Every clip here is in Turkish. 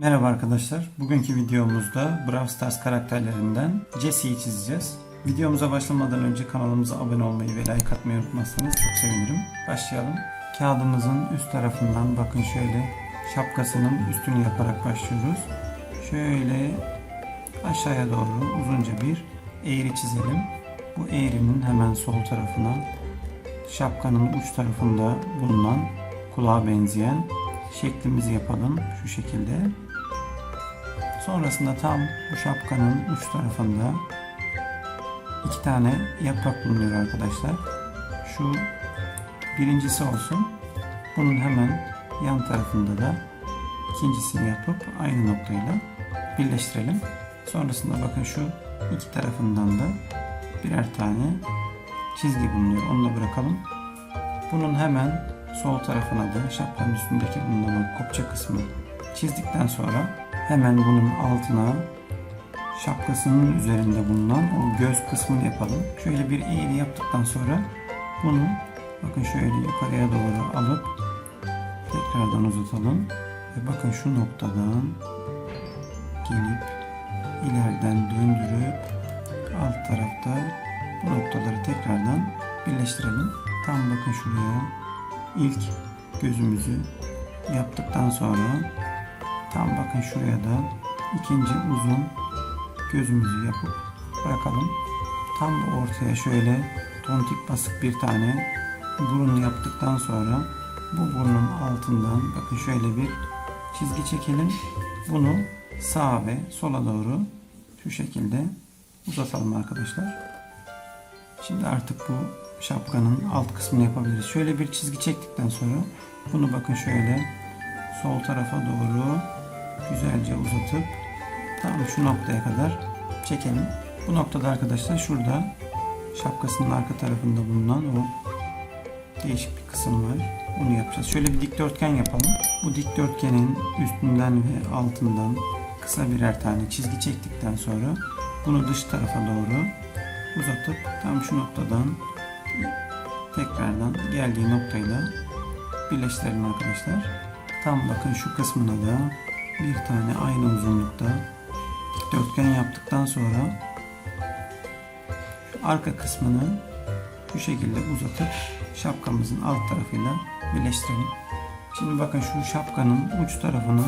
Merhaba arkadaşlar. Bugünkü videomuzda Brawl Stars karakterlerinden Jesse'yi çizeceğiz. Videomuza başlamadan önce kanalımıza abone olmayı ve like atmayı unutmazsanız çok sevinirim. Başlayalım. Kağıdımızın üst tarafından bakın şöyle şapkasının üstünü yaparak başlıyoruz. Şöyle aşağıya doğru uzunca bir eğri çizelim. Bu eğrinin hemen sol tarafına şapkanın uç tarafında bulunan kulağa benzeyen şeklimizi yapalım şu şekilde. Sonrasında tam bu şapkanın uç tarafında iki tane yaprak bulunuyor arkadaşlar. Şu birincisi olsun. Bunun hemen yan tarafında da ikincisini yapıp aynı noktayla birleştirelim. Sonrasında bakın şu iki tarafından da birer tane çizgi bulunuyor. Onu da bırakalım. Bunun hemen sol tarafına da şapkanın üstündeki bulunan kopça kısmı çizdikten sonra hemen bunun altına şapkasının üzerinde bulunan o göz kısmını yapalım. Şöyle bir eğri yaptıktan sonra bunu bakın şöyle yukarıya doğru alıp tekrardan uzatalım. Ve bakın şu noktadan gelip ileriden döndürüp alt tarafta bu noktaları tekrardan birleştirelim. Tam bakın şuraya ilk gözümüzü yaptıktan sonra tam bakın şuraya da ikinci uzun gözümüzü yapıp bırakalım. Tam ortaya şöyle tontik basık bir tane burun yaptıktan sonra bu burnun altından bakın şöyle bir çizgi çekelim. Bunu sağa ve sola doğru şu şekilde uzatalım arkadaşlar. Şimdi artık bu şapkanın alt kısmını yapabiliriz. Şöyle bir çizgi çektikten sonra bunu bakın şöyle sol tarafa doğru güzelce uzatıp tam şu noktaya kadar çekelim. Bu noktada arkadaşlar şurada şapkasının arka tarafında bulunan o değişik bir kısım var. Onu yapacağız. Şöyle bir dikdörtgen yapalım. Bu dikdörtgenin üstünden ve altından kısa birer tane çizgi çektikten sonra bunu dış tarafa doğru uzatıp tam şu noktadan tekrardan geldiği noktayla birleştirelim arkadaşlar. Tam bakın şu kısmına da bir tane aynı uzunlukta dikdörtgen yaptıktan sonra arka kısmını şu şekilde uzatıp şapkamızın alt tarafıyla birleştirelim. Şimdi bakın şu şapkanın uç tarafını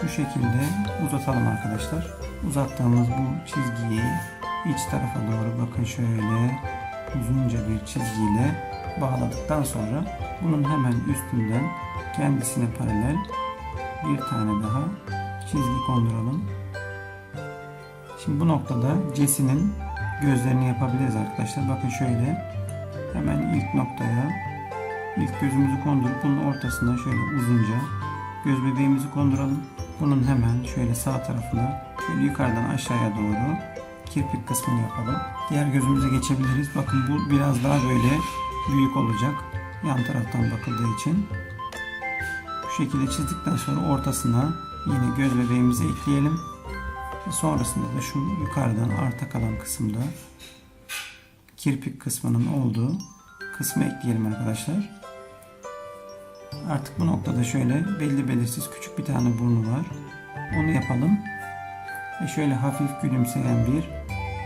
şu şekilde uzatalım arkadaşlar. Uzattığımız bu çizgiyi iç tarafa doğru bakın şöyle uzunca bir çizgiyle bağladıktan sonra bunun hemen üstünden kendisine paralel bir tane daha çizgi konduralım. Şimdi bu noktada Jesse'nin gözlerini yapabiliriz arkadaşlar. Bakın şöyle hemen ilk noktaya ilk gözümüzü kondurup bunun ortasına şöyle uzunca göz bebeğimizi konduralım. Bunun hemen şöyle sağ tarafına şöyle yukarıdan aşağıya doğru kirpik kısmını yapalım. Diğer gözümüze geçebiliriz. Bakın bu biraz daha böyle büyük olacak. Yan taraftan bakıldığı için. Şekilde çizdikten sonra ortasına yine göz bebeğimizi ekleyelim. Sonrasında da şu yukarıdan arta kalan kısımda kirpik kısmının olduğu kısmı ekleyelim arkadaşlar. Artık bu noktada şöyle belli belirsiz küçük bir tane burnu var. Onu yapalım. Ve şöyle hafif gülümseyen bir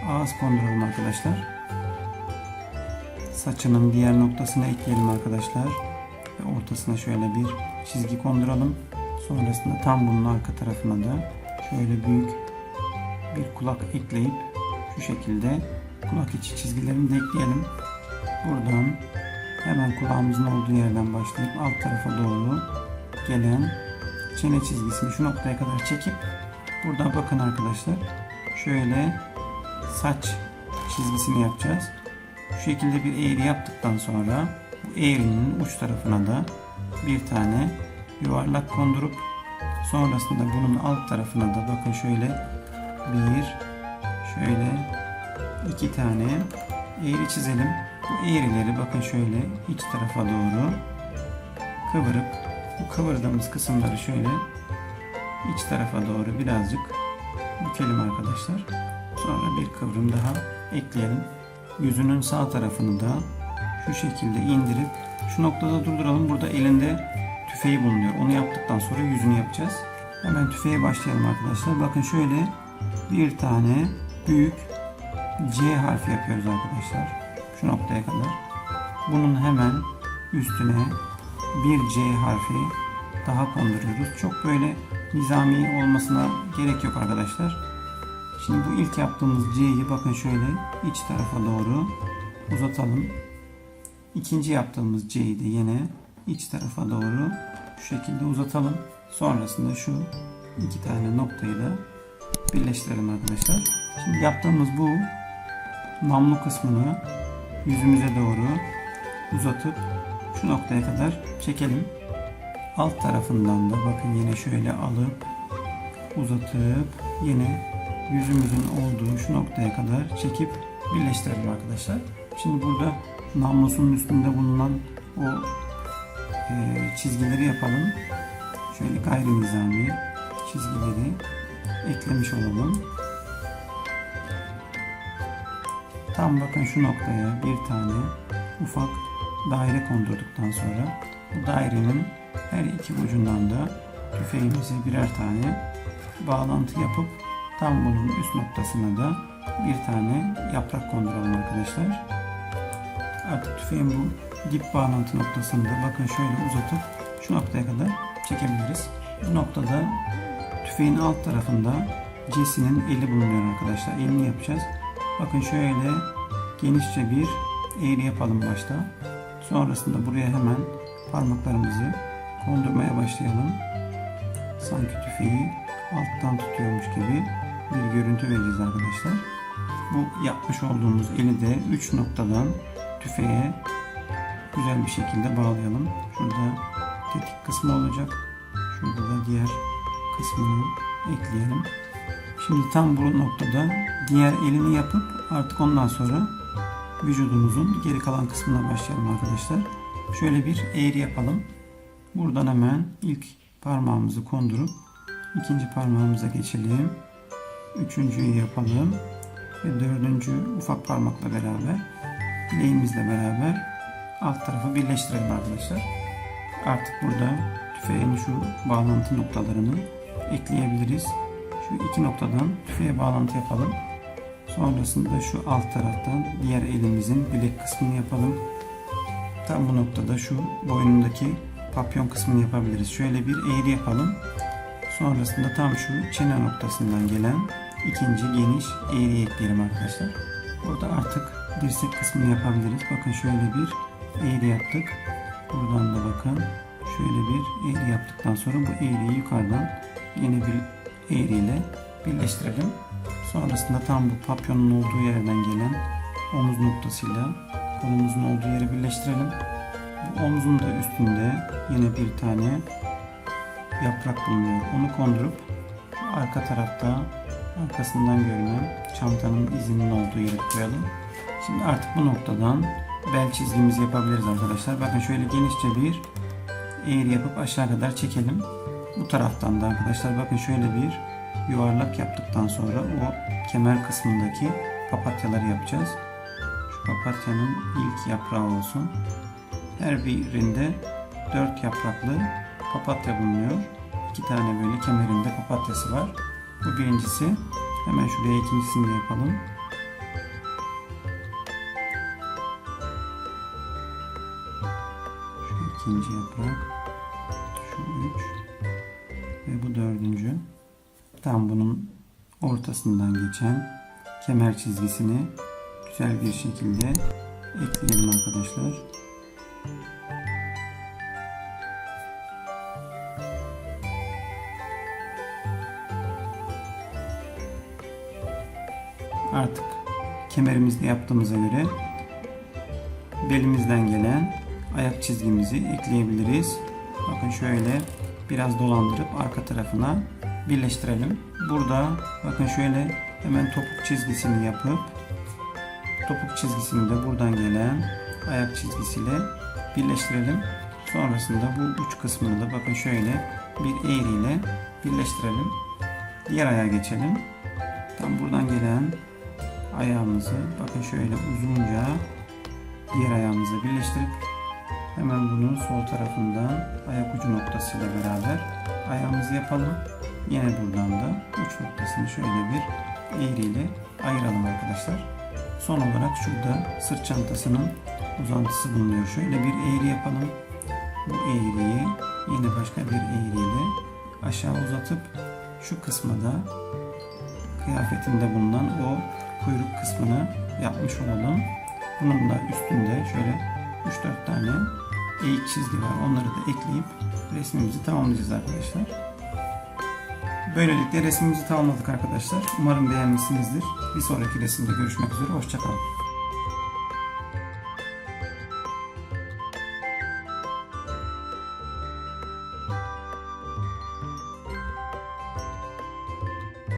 ağız konduralım arkadaşlar. Saçının diğer noktasına ekleyelim arkadaşlar. Ortasına şöyle bir çizgi konduralım. Sonrasında tam bunun arka tarafına da şöyle büyük bir kulak ekleyip şu şekilde kulak içi çizgilerini de ekleyelim. Buradan hemen kulağımızın olduğu yerden başlayıp alt tarafa doğru gelen çene çizgisini şu noktaya kadar çekip buradan bakın arkadaşlar şöyle saç çizgisini yapacağız. Şu şekilde bir eğri yaptıktan sonra eğrinin uç tarafına da bir tane yuvarlak kondurup sonrasında bunun alt tarafına da bakın şöyle bir şöyle iki tane eğri çizelim. Bu eğrileri bakın şöyle iç tarafa doğru kıvırıp bu kıvırdığımız kısımları şöyle iç tarafa doğru birazcık bükelim arkadaşlar. Sonra bir kıvrım daha ekleyelim. Yüzünün sağ tarafını da şu şekilde indirip şu noktada durduralım. Burada elinde tüfeği bulunuyor. Onu yaptıktan sonra yüzünü yapacağız. Hemen tüfeğe başlayalım arkadaşlar. Bakın şöyle bir tane büyük C harfi yapıyoruz arkadaşlar. Şu noktaya kadar. Bunun hemen üstüne bir C harfi daha konduruyoruz. Çok böyle nizami olmasına gerek yok arkadaşlar. Şimdi bu ilk yaptığımız C'yi bakın şöyle iç tarafa doğru uzatalım. İkinci yaptığımız C'yi de yine iç tarafa doğru şu şekilde uzatalım. Sonrasında şu iki tane noktayı da birleştirelim arkadaşlar. Şimdi yaptığımız bu namlu kısmını yüzümüze doğru uzatıp şu noktaya kadar çekelim. Alt tarafından da bakın yine şöyle alıp uzatıp yine yüzümüzün olduğu şu noktaya kadar çekip birleştirelim arkadaşlar. Şimdi burada namlusunun üstünde bulunan o e, çizgileri yapalım. Şöyle gayri nizami çizgileri eklemiş olalım. Tam bakın şu noktaya bir tane ufak daire kondurduktan sonra bu dairenin her iki ucundan da tüfeğimize birer tane bağlantı yapıp tam bunun üst noktasına da bir tane yaprak konduralım arkadaşlar. Artık tüfeğin bu dip bağlantı noktasını da bakın şöyle uzatıp şu noktaya kadar çekebiliriz. Bu noktada tüfeğin alt tarafında C'sinin eli bulunuyor arkadaşlar. Elini yapacağız. Bakın şöyle genişçe bir eğri yapalım başta. Sonrasında buraya hemen parmaklarımızı kondurmaya başlayalım. Sanki tüfeği alttan tutuyormuş gibi bir görüntü vereceğiz arkadaşlar. Bu yapmış olduğumuz eli de 3 noktadan tüfeğe güzel bir şekilde bağlayalım. Şurada tetik kısmı olacak. Şurada da diğer kısmını ekleyelim. Şimdi tam bu noktada diğer elini yapıp artık ondan sonra vücudumuzun geri kalan kısmına başlayalım arkadaşlar. Şöyle bir eğri yapalım. Buradan hemen ilk parmağımızı kondurup ikinci parmağımıza geçelim. Üçüncüyü yapalım. Ve dördüncü ufak parmakla beraber bileğimizle beraber alt tarafı birleştirelim arkadaşlar. Artık burada tüfeğin şu bağlantı noktalarını ekleyebiliriz. Şu iki noktadan tüfeğe bağlantı yapalım. Sonrasında şu alt taraftan diğer elimizin bilek kısmını yapalım. Tam bu noktada şu boynundaki papyon kısmını yapabiliriz. Şöyle bir eğri yapalım. Sonrasında tam şu çene noktasından gelen ikinci geniş eğri ekleyelim arkadaşlar. Burada artık dirsek kısmını yapabiliriz. Bakın şöyle bir eğri yaptık. Buradan da bakın şöyle bir eğri yaptıktan sonra bu eğriyi yukarıdan yine bir eğriyle birleştirelim. Sonrasında tam bu papyonun olduğu yerden gelen omuz noktasıyla kolumuzun olduğu yeri birleştirelim. Bu omuzun da üstünde yine bir tane yaprak bulunuyor. Onu kondurup arka tarafta arkasından görünen çantanın izinin olduğu yere koyalım. Şimdi artık bu noktadan bel çizgimizi yapabiliriz arkadaşlar. Bakın şöyle genişçe bir eğri yapıp aşağı kadar çekelim. Bu taraftan da arkadaşlar bakın şöyle bir yuvarlak yaptıktan sonra o kemer kısmındaki papatyaları yapacağız. Şu papatyanın ilk yaprağı olsun. Her birinde dört yapraklı papatya bulunuyor. İki tane böyle kemerinde papatyası var. Bu birincisi. Hemen şuraya ikincisini de yapalım. İkinci yaprak. Şu üç. Ve bu dördüncü. Tam bunun ortasından geçen kemer çizgisini güzel bir şekilde ekleyelim arkadaşlar. Artık kemerimizde yaptığımıza göre belimizden gelen ayak çizgimizi ekleyebiliriz. Bakın şöyle biraz dolandırıp arka tarafına birleştirelim. Burada bakın şöyle hemen topuk çizgisini yapıp topuk çizgisini de buradan gelen ayak çizgisiyle birleştirelim. Sonrasında bu uç kısmını da bakın şöyle bir eğriyle birleştirelim. Diğer ayağa geçelim. Tam buradan gelen ayağımızı bakın şöyle uzunca diğer ayağımızla birleştirip hemen bunu sol tarafından ayak ucu noktasıyla beraber ayağımızı yapalım. Yine buradan da uç noktasını şöyle bir eğriyle ayıralım arkadaşlar. Son olarak şurada sırt çantasının uzantısı bulunuyor. Şöyle bir eğri yapalım. Bu eğriyi yine başka bir eğriyle aşağı uzatıp şu kısma da kıyafetinde bulunan o kuyruk kısmını yapmış olalım. Bunun da üstünde şöyle 3-4 tane eğik çizgi var. Onları da ekleyip resmimizi tamamlayacağız arkadaşlar. Böylelikle resmimizi tamamladık arkadaşlar. Umarım beğenmişsinizdir. Bir sonraki resimde görüşmek üzere. Hoşçakalın.